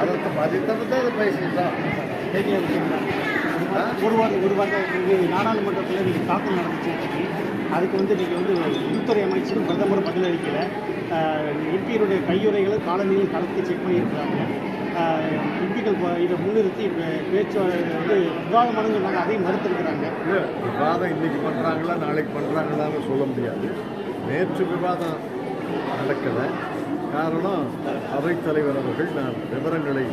அதை அதை தவிர்த்து அதை பேசிட்டோம் பெரிய விஷயம் ஒரு வாரம் ஒரு வாரம் நாடாளுமன்றத்தில் நீங்கள் தாக்கல் நடந்துச்சு. அதுக்கு வந்து நீங்கள் வந்து உள்துறை அமைச்சரும் பிரதமரும் பதிலளிக்கல. எம்பியருடைய கையுறைகளை காலநிலையும் கலந்து செக் பண்ணியிருக்கிறாங்க. எம்பிக்கள் இதை முன்னிறுத்தி பேச்சு வந்து விவாதமானு சொன்னாங்க அதையும் மறுத்திருக்கிறாங்க. இல்லை விவாதம் இன்னைக்கு பண்ணுறாங்களா நாளைக்கு பண்ணுறாங்களான்னு சொல்ல முடியாது. நேற்று விவாதம் நடக்கலை. காரணம் அவைத்தலைவர் அவர்கள் நான் விவரங்களை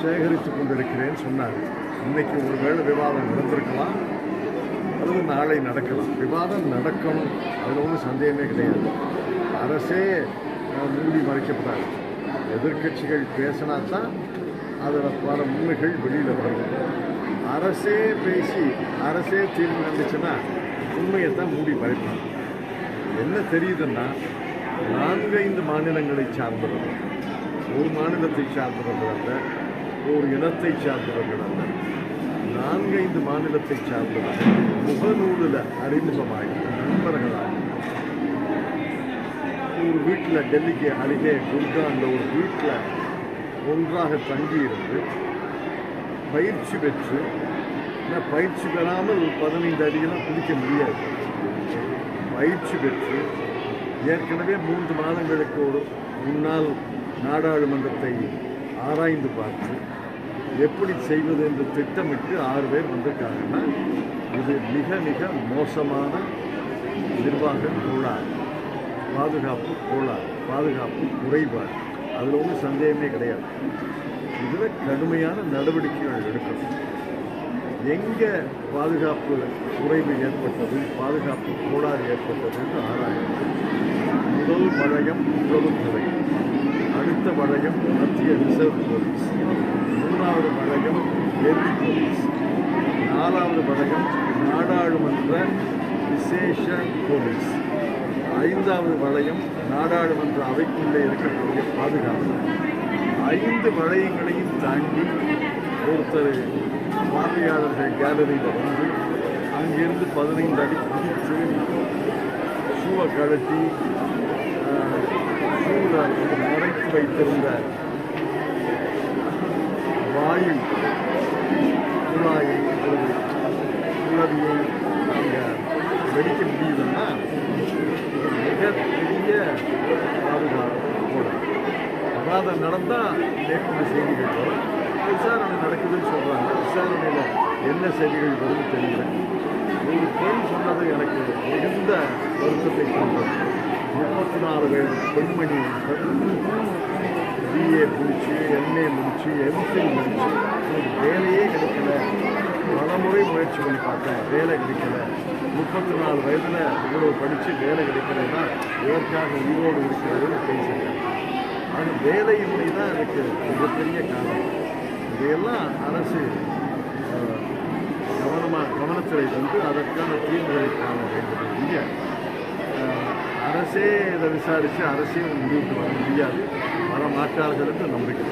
சேகரித்து கொண்டிருக்கிறேன்னு சொன்னார். இன்னைக்கு ஒருவேளை விவாதம் நடந்திருக்கலாம் அல்லது நாளை நடக்கலாம். விவாதம் நடக்கணும் அதில் ஒன்றும் சந்தேகமே கிடையாது. அரசே மூடி மறைக்கப்படாது எதிர்க்கட்சிகள் பேசினா தான் அதில் பல உண்மைகள் வெளியில் வரும். அரசே பேசி அரசே தீர்மானிச்சுன்னா உண்மையை தான் மூடி மறைப்பாங்க. என்ன தெரியுதுன்னா நான்கைந்து மாநிலங்களை சார்ந்தவர்கள். ஒரு மாநிலத்தை சார்ந்தவர்கள் அல்ல ஒரு இனத்தை சார்ந்தவர்கள் அல்ல. நான்கைந்து மாநிலத்தை சார்ந்தவர்கள் முகநூலில் அறிமுகமாகி நண்பர்களாகி. ஒரு வீட்டில் டெல்லிக்கு அருகே அந்த ஒரு வீட்டில் ஒன்றாக தங்கியிருந்து பயிற்சி பெற்று பயிற்சி பெறாமல் பதினைந்து அடிகளாக பிடிக்க முடியாது. பயிற்சி பெற்று ஏற்கனவே மூன்று மாதங்களுக்கு ஒரு முன்னால் நாடாளுமன்றத்தை ஆராய்ந்து பார்த்து எப்படி செய்வது என்று திட்டமிட்டு ஆறு பேர் வந்திருக்காங்கன்னா இது மிக மிக மோசமான நிர்வாக கோளாறு. பாதுகாப்பு கோளாறு பாதுகாப்பு குறைபாடு. அதில் ஒன்றும் சந்தேகமே கிடையாது. இதில் கடுமையான நடவடிக்கைகள் எடுக்கணும். எங்கே பாதுகாப்பு குறைவு ஏற்பட்டது பாதுகாப்பு கோளாறு ஏற்பட்டது என்று ஆராயணும். முதல் வளையம் உளவுத்துறை அடுத்த வளையம் மத்திய ரிசர்வ் போலீஸ். மூணாவது வளையம் டெல்லி போலீஸ். நாலாவது வளையம் நாடாளுமன்ற விசேஷ போலீஸ். ஐந்தாவது வளையம் நாடாளுமன்ற அவைக்குள்ளே இருக்கக்கூடிய பாதுகாப்பு. ஐந்து வளையங்களையும் தாண்டி ஒருத்தர் பார்வையாளர்கள் கேலரியில் வந்து அங்கிருந்து பதினைந்து அடி குதித்து ஷூவை கழட்டி மறைத்து வைத்திருந்த வாயு குழாயை அல்லது குழவியை நாங்கள் வெடிக்க முடியுதுன்னா மிகப்பெரிய பாதுகாப்பு கூட விவாதம் நடந்தால் நேற்று செய்திகள் வரும் விசாரணை நடக்குதுன்னு சொல்கிறாங்க விசாரணையில் என்ன செய்திகள் வரும்னு தெரியல ஒரு பெண் சொன்னது எனக்கு மிகுந்த வருத்தத்தை கொண்டது முப்பத்தி நாலு வயது பெண்மணி பிஏ முடிச்சு எம்ஏ முடிச்சு எம்ஃபில் முடிச்சு வேலையே கிடைக்கல. பலமுறை முயற்சி பண்ணி பார்த்தேன் வேலை கிடைக்கல. முப்பத்தி நாலு வயதில் இவ்வளவு படித்து வேலை கிடைக்கலன்னா இதற்காக உயிரோடு இருக்கிறதுன்னு பேசுகிறேன் அது வேலையின்மை தான் எனக்கு மிகப்பெரிய காரணம் இதையெல்லாம் அரசு கவனமாக கவனத்தில் வந்து அதற்கான தீர்வுகளை காண வேண்டும். இங்கே அரசே இதை விசாரித்து அரசே முடிவுக்கு வர முடியாது. வர மாட்டார்கள் என்று நம்பிக்கை.